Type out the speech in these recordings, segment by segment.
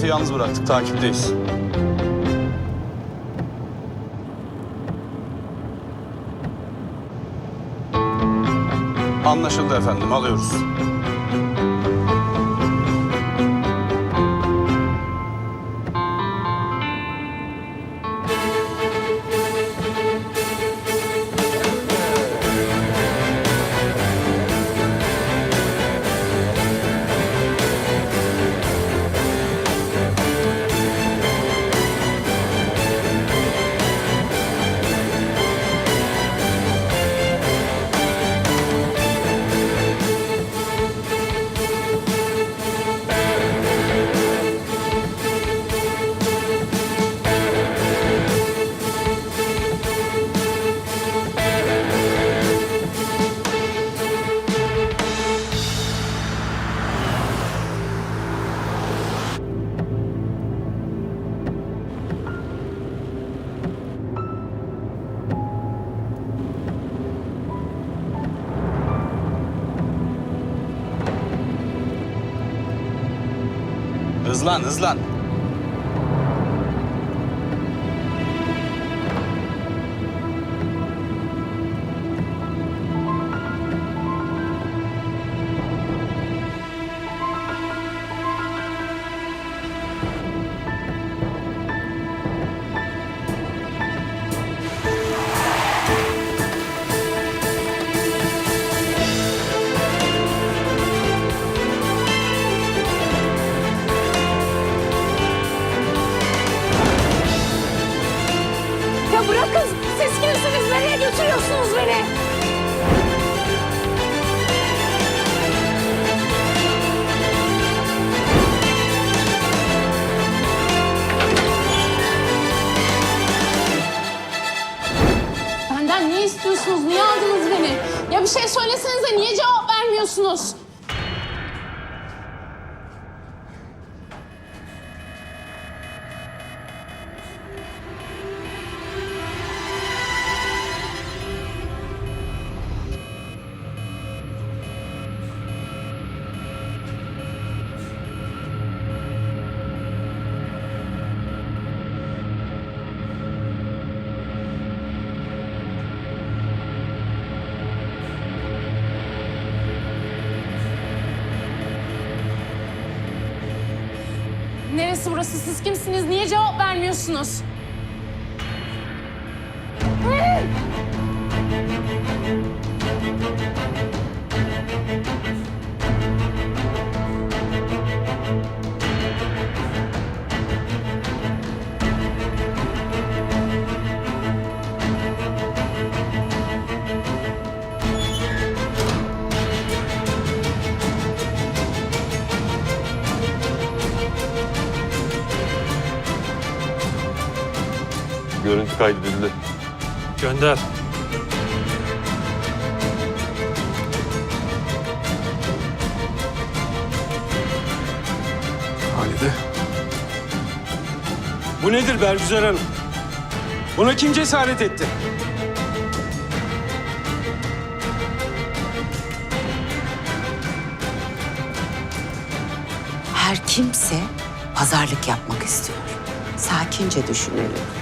Hedefi yalnız bıraktık. Takipteyiz. Anlaşıldı efendim. Alıyoruz. Hızlan, hızlan. Cevap Neresi burası? Siz kimsiniz? Niye cevap vermiyorsunuz? Görüntü kaydedildi. Gönder. Halide. Bu nedir Bergüzar Hanım? Buna kim cesaret etti? Her kimse pazarlık yapmak istiyor. Sakince düşünelim.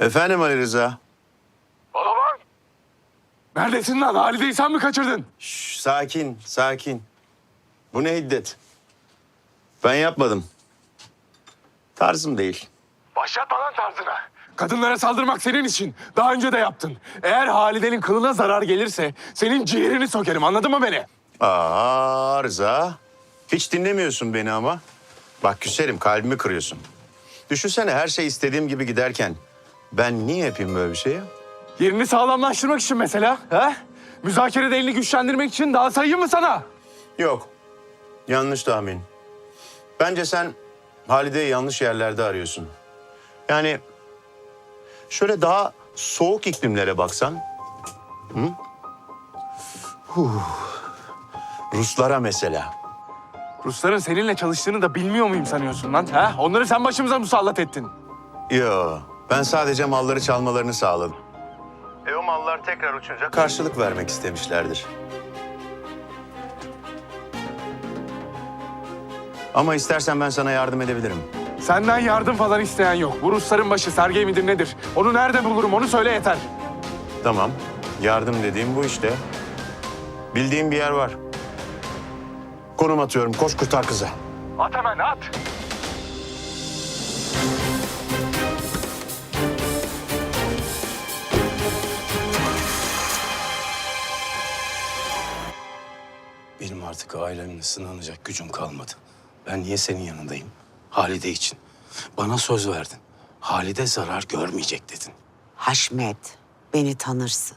Efendim Ali Rıza. Neredesin lan? Halide'yi sen mi kaçırdın? Şş, sakin, sakin. Bu ne hiddet? Ben yapmadım. Tarzım değil. Başlatma lan tarzına. Kadınlara saldırmak senin için. Daha önce de yaptın. Eğer Halide'nin kılına zarar gelirse senin ciğerini sökerim anladın mı beni? Aa Rıza. Hiç dinlemiyorsun beni ama. Bak küserim, kalbimi kırıyorsun. Düşünsene her şey istediğim gibi giderken ben niye yapayım böyle bir şeyi? Yerini sağlamlaştırmak için mesela. He? Müzakerede elini güçlendirmek için daha sayayım mı sana? Yok. Yanlış tahmin. Bence sen Halide'yi yanlış yerlerde arıyorsun. Yani şöyle daha soğuk iklimlere baksan. Hı? Huh. Ruslara mesela. Rusların seninle çalıştığını da bilmiyor muyum sanıyorsun lan? Ha? Onları sen başımıza musallat ettin. Yo, ben sadece malları çalmalarını sağladım. E o mallar tekrar uçunca karşılık vermek istemişlerdir. Ama istersen ben sana yardım edebilirim. Senden yardım falan isteyen yok. Bu Rusların başı Sergey midir nedir? Onu nerede bulurum onu söyle yeter. Tamam, yardım dediğim bu işte. Bildiğim bir yer var. Konum atıyorum, koş kurtar kızı. At hemen at. Artık ailemle sınanacak gücüm kalmadı. Ben niye senin yanındayım? Halide için. Bana söz verdin. Halide zarar görmeyecek dedin. Haşmet, beni tanırsın.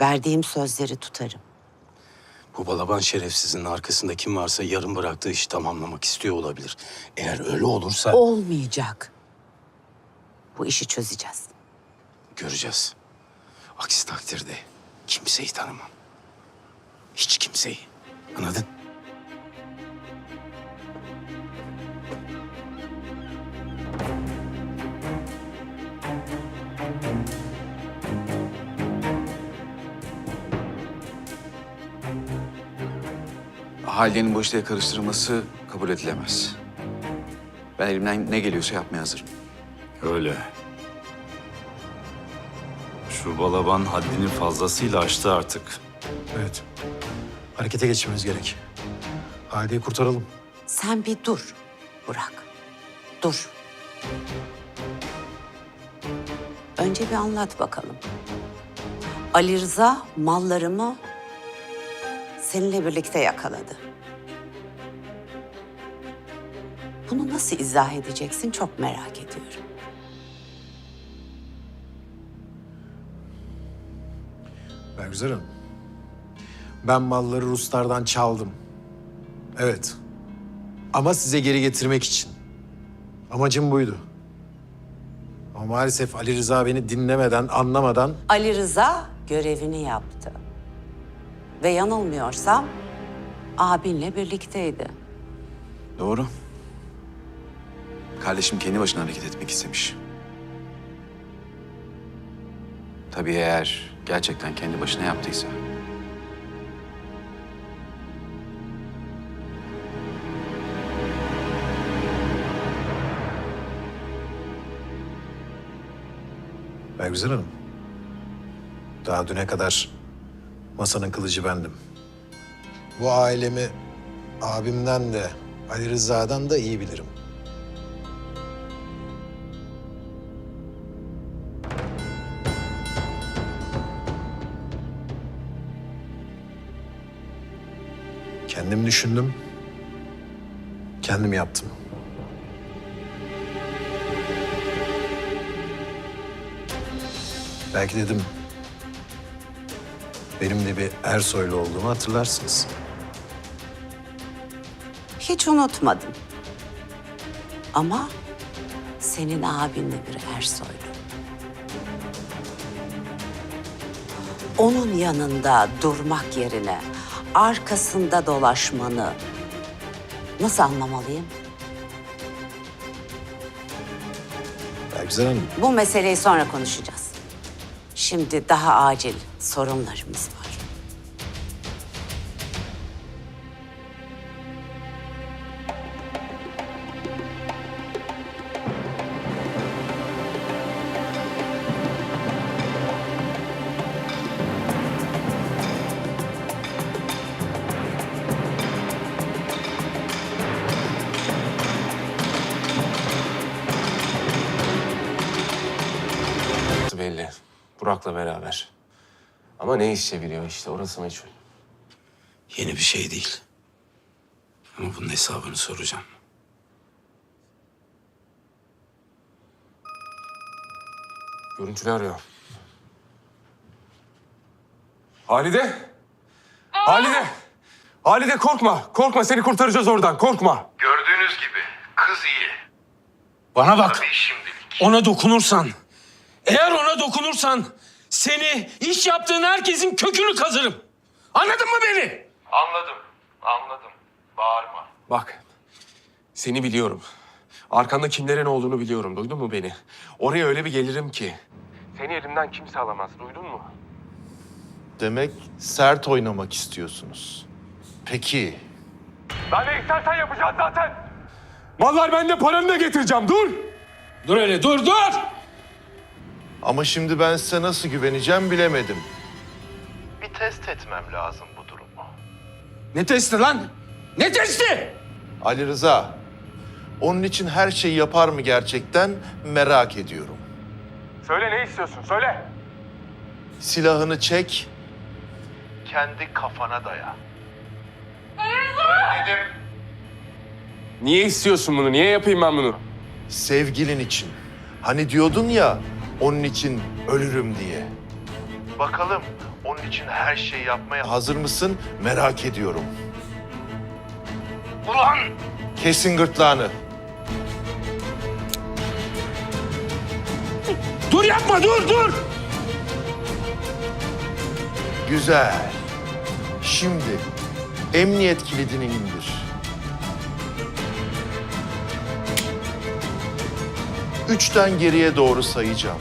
Verdiğim sözleri tutarım. Bu balaban şerefsizin arkasında kim varsa yarım bıraktığı işi tamamlamak istiyor olabilir. Eğer öyle olursa Olmayacak. Bu işi çözeceğiz. göreceğiz. Aksi takdirde kimseyi tanımam. Hiç kimseyi. Anladın? Halide'nin bu işlere karıştırılması kabul edilemez. Ben elimden ne geliyorsa yapmaya hazırım. Öyle. Şu balaban haddini fazlasıyla aştı artık. Evet. Harekete geçmemiz gerek. Halide'yi kurtaralım. Sen bir dur Burak. Dur. Önce bir anlat bakalım. Ali Rıza mallarımı seninle birlikte yakaladı. Bunu nasıl izah edeceksin çok merak ediyorum. Bergüzar Hanım. Ben malları Ruslardan çaldım. Evet. Ama size geri getirmek için. Amacım buydu. Ama maalesef Ali Rıza beni dinlemeden, anlamadan Ali Rıza görevini yaptı. Ve yanılmıyorsam abinle birlikteydi. Doğru. Kardeşim kendi başına hareket etmek istemiş. Tabii eğer gerçekten kendi başına yaptıysa. Bergüzar Hanım. Daha düne kadar masanın kılıcı bendim. Bu ailemi abimden de Ali Rıza'dan da iyi bilirim. Kendim düşündüm. Kendim yaptım. Belki dedim benim de bir Ersoylu olduğumu hatırlarsınız. Hiç unutmadım. Ama senin abinle bir Ersoylu. Onun yanında durmak yerine arkasında dolaşmanı nasıl anlamalıyım? Bergüzar Hanım, Bu meseleyi sonra konuşacağız. Şimdi daha acil sorunlarımız var. Burak'la beraber. Ama ne iş çeviriyor işte orası meçhul. Yeni bir şey değil. Ama bunun hesabını soracağım. Görüntülü arıyor. Halide! Halide! Halide korkma. Korkma seni kurtaracağız oradan. Korkma. Gördüğünüz gibi kız iyi. Bana bak. Tabii şimdilik. ona dokunursan, eğer ona dokunursan seni iş yaptığın herkesin kökünü kazırım. Anladın mı beni? Anladım, anladım. Bağırma. Bak, seni biliyorum. Arkanda kimlerin olduğunu biliyorum. Duydun mu beni? Oraya öyle bir gelirim ki. Seni elimden kimse alamaz. Duydun mu? Demek sert oynamak istiyorsunuz. Peki. Ben ne istersen yapacağız zaten. Mallar bende paranı da getireceğim dur. Dur hele dur dur. Ama şimdi ben size nasıl güveneceğim bilemedim. Bir test etmem lazım bu durumu. Ne testi lan? Ne testi? Ali Rıza, onun için her şeyi yapar mı gerçekten merak ediyorum. Söyle ne istiyorsun söyle. Silahını çek, kendi kafana daya. Niye istiyorsun bunu? Niye yapayım ben bunu? Sevgilin için. Hani diyordun ya, onun için ölürüm diye. Bakalım onun için her şeyi yapmaya hazır mısın merak ediyorum. Ulan! Kesin gırtlağını. Dur yapma dur dur. Güzel. Şimdi emniyet kilidini indir. Üçten geriye doğru sayacağım.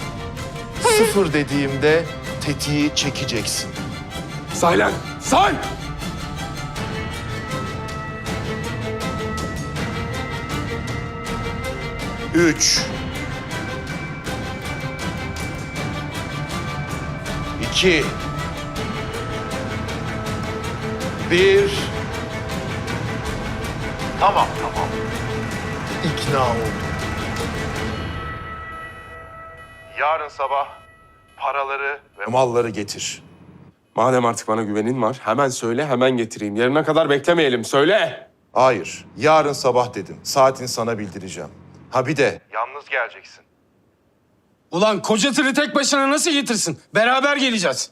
Sıfır dediğimde tetiği çekeceksin. Say lan say. Üç. İki. Bir. Tamam, tamam. İkna oldum. Sabah paraları ve malları getir. Madem artık bana güvenin var, hemen söyle, hemen getireyim. Yarına kadar beklemeyelim, söyle. Hayır, yarın sabah dedim. Saatini sana bildireceğim. Ha bir de... Yalnız geleceksin. Ulan koca tırı tek başına nasıl getirsin? Beraber geleceğiz.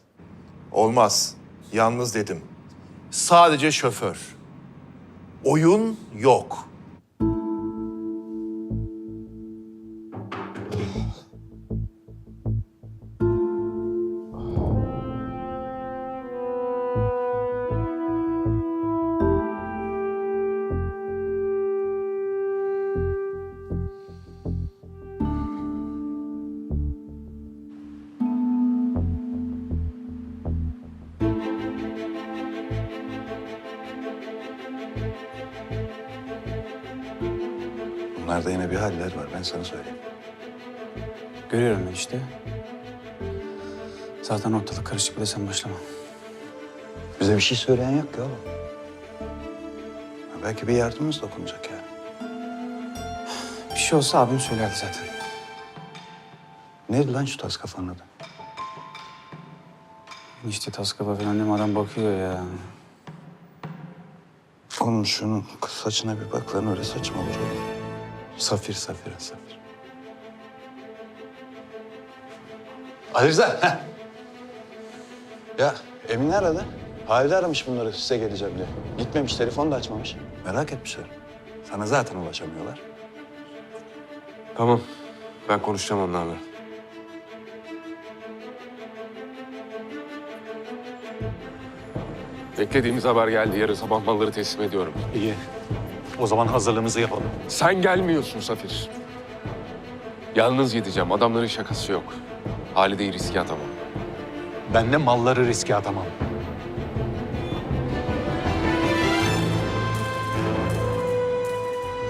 Olmaz. Yalnız dedim. Sadece şoför. Oyun yok. Bunlarda yine bir haller var ben sana söyleyeyim. Görüyorum ben işte. Zaten ortalık karışık bile sen başlama. Bize bir şey söyleyen yok. Ha, Belki bir yardımımız dokunacak ya. Bir şey olsa abim söylerdi zaten. Neydi lan şu tas kafanın adı? İşte tas kafa falan deme adam bakıyor ya. Oğlum şunun saçına bir bak lan öyle saçma olur. Safir, Safir, Safir. Ali Rıza. heh. Ya Emine aradı. Halide aramış bunları size geleceğim diye. Gitmemiş, telefon da açmamış. Merak etmişler. Sana zaten ulaşamıyorlar. Tamam, ben konuşacağım onlarla. Beklediğimiz haber geldi. Yarın sabah malları teslim ediyorum. İyi. O zaman hazırlığımızı yapalım. Sen gelmiyorsun Safir. Yalnız gideceğim. Adamların şakası yok. Halide'yi riske atamam. Ben de malları riske atamam.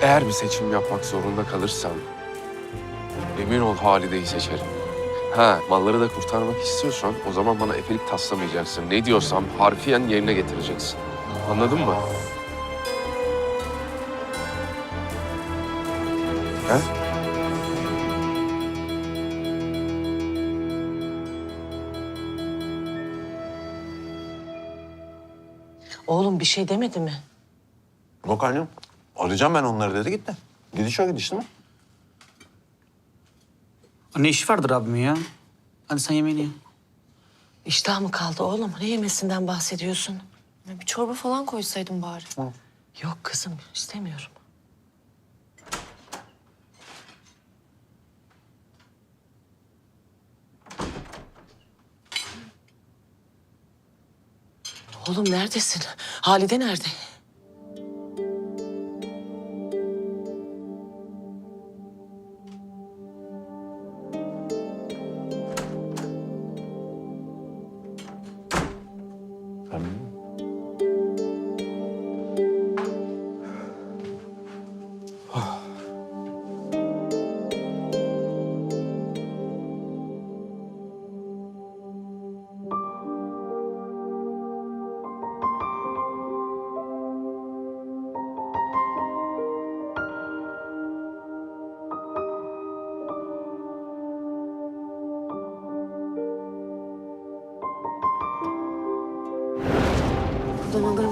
Eğer bir seçim yapmak zorunda kalırsam... ...emin ol Halide'yi seçerim. Ha, malları da kurtarmak istiyorsan o zaman bana efelik taslamayacaksın. Ne diyorsam harfiyen yerine getireceksin. Anladın mı? Oğlum bir şey demedi mi? Yok annem. Arayacağım ben onları dedi gitti. Gidiş o gidiş değil mi? Ne işi vardır abimin ya? Hadi sen yemeğini ye. İştah mı kaldı oğlum? Ne yemesinden bahsediyorsun? Bir çorba falan koysaydım bari. Yok kızım istemiyorum. Oğlum neredesin? Halide nerede?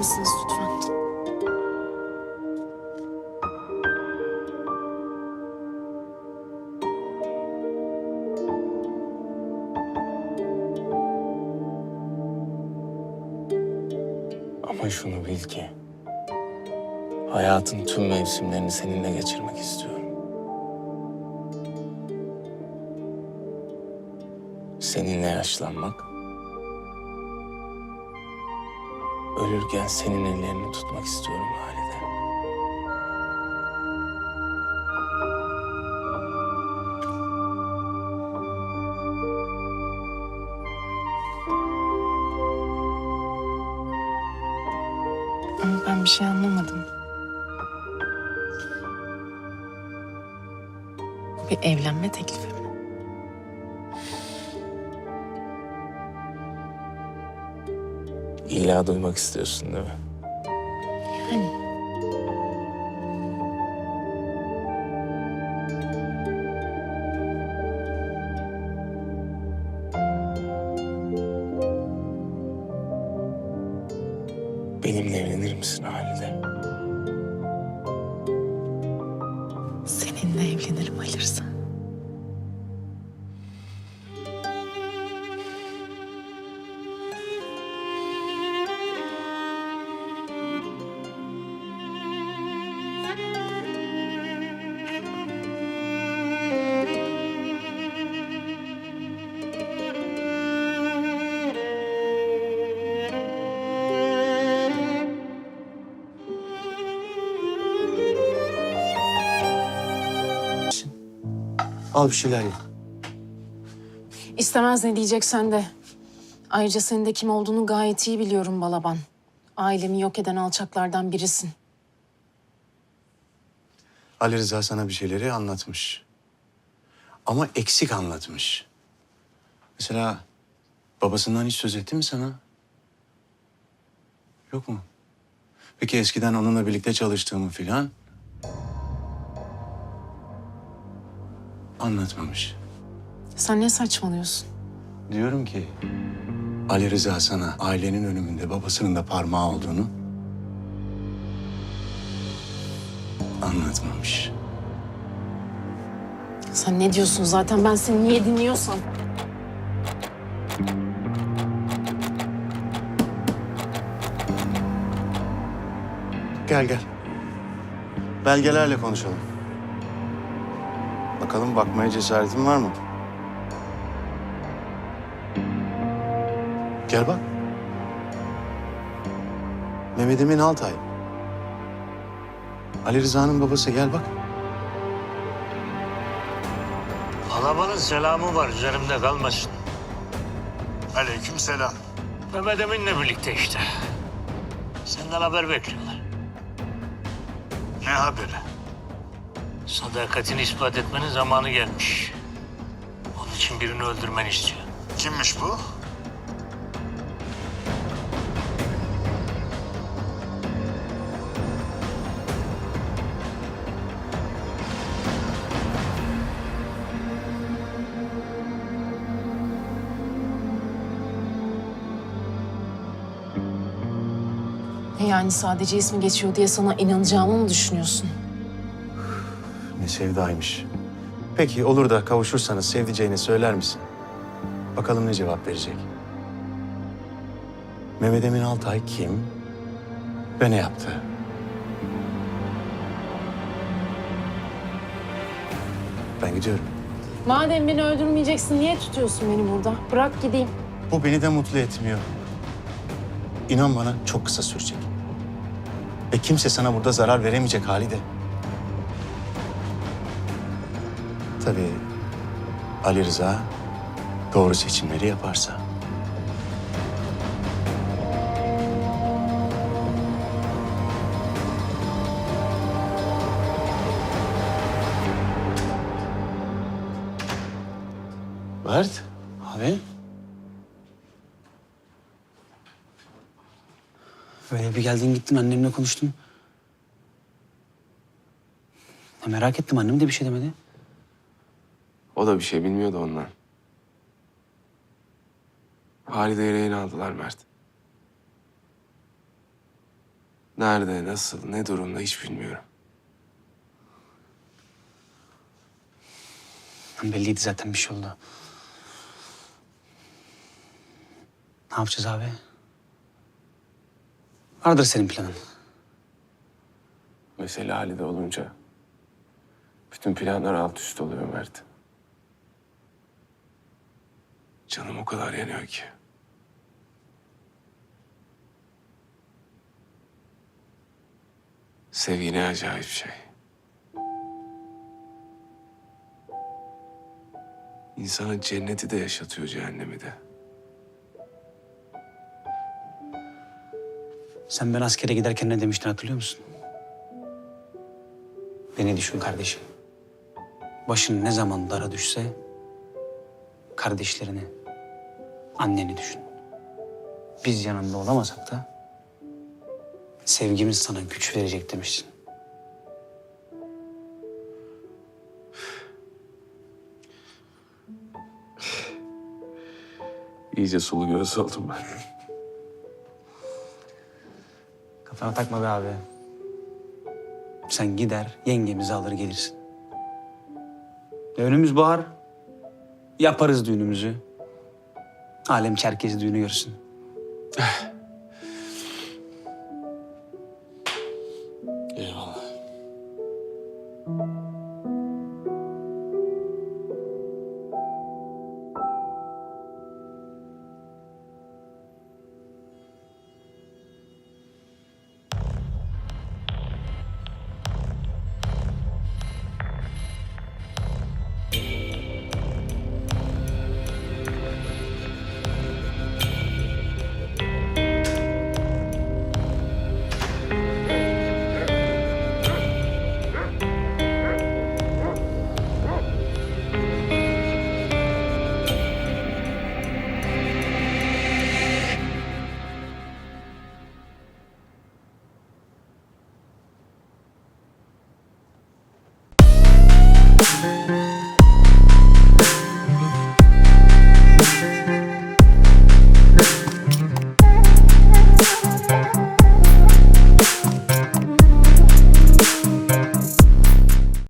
Mısınız lütfen? Ama şunu bil ki hayatın tüm mevsimlerini seninle geçirmek istiyorum. Seninle yaşlanmak, ölürken senin ellerini tutmak istiyorum Halide. Ben bir şey anlamadım. Bir evlenme teklifi mi? İlla duymak istiyorsun değil mi? Benimle Al bir şeyler ye. İstemez ne diyeceksen de. Ayrıca senin de kim olduğunu gayet iyi biliyorum Balaban. Ailemi yok eden alçaklardan birisin. Ali Rıza sana bir şeyleri anlatmış. Ama eksik anlatmış. Mesela babasından hiç söz etti mi sana? Yok mu? Peki eskiden onunla birlikte çalıştığımı filan? Anlatmamış. Sen ne saçmalıyorsun? Diyorum ki Ali Rıza sana ailenin ölümünde babasının da parmağı olduğunu anlatmamış. Sen ne diyorsun zaten ben seni niye dinliyorsam? Gel gel. Belgelerle konuşalım. Bakalım bakmaya cesaretin var mı? Gel bak. Mehmet Emin Altay. Ali Rıza'nın babası gel bak. Alabanın selamı var üzerimde kalmasın. Aleyküm selam. Mehmet Emin'le birlikte işte. Senden haber bekliyorlar. Ne haberi? Sadakatini ispat etmenin zamanı gelmiş. Onun için birini öldürmeni istiyor. Kimmiş bu? E Yani sadece ismi geçiyor diye sana inanacağımı mı düşünüyorsun? Sevdaymış. Peki olur da kavuşursanız sevdiceğini söyler misin? Bakalım ne cevap verecek. Mehmet Emin Altay kim? Ve ne yaptı? Ben gidiyorum. Madem beni öldürmeyeceksin niye tutuyorsun beni burada? Bırak gideyim. Bu beni de mutlu etmiyor. inan bana çok kısa sürecek. Ve kimse sana burada zarar veremeyecek Halide. Tabii Ali Rıza doğru seçimleri yaparsa. Mert. Abi. Böyle bir geldin gittin annemle konuştun. Ya merak ettim annem de bir şey demedi. O da bir şey bilmiyordu ondan. Halide'yi rehin aldılar Mert. Nerede, nasıl, ne durumda hiç bilmiyorum. Belliydi zaten bir şey oldu. Ne yapacağız abi? Vardır senin planın. Mesele Halide olunca bütün planlar alt üst oluyor Mert. Canım o kadar yanıyor ki. Sevgi ne acayip şey. İnsana cenneti de yaşatıyor cehennemi de. Sen ben askere giderken ne demiştin hatırlıyor musun? Beni düşün kardeşim. Başın ne zaman dara düşse kardeşlerini, anneni düşün. Biz yanında olamasak da sevgimiz sana güç verecek demiştin. İyice sulu göz oldum ben. Kafana takma be abi. Sen gider yengemizi alır gelirsin. Önümüz bahar. Yaparız düğünümüzü. Alem Çerkez düğünü görsün.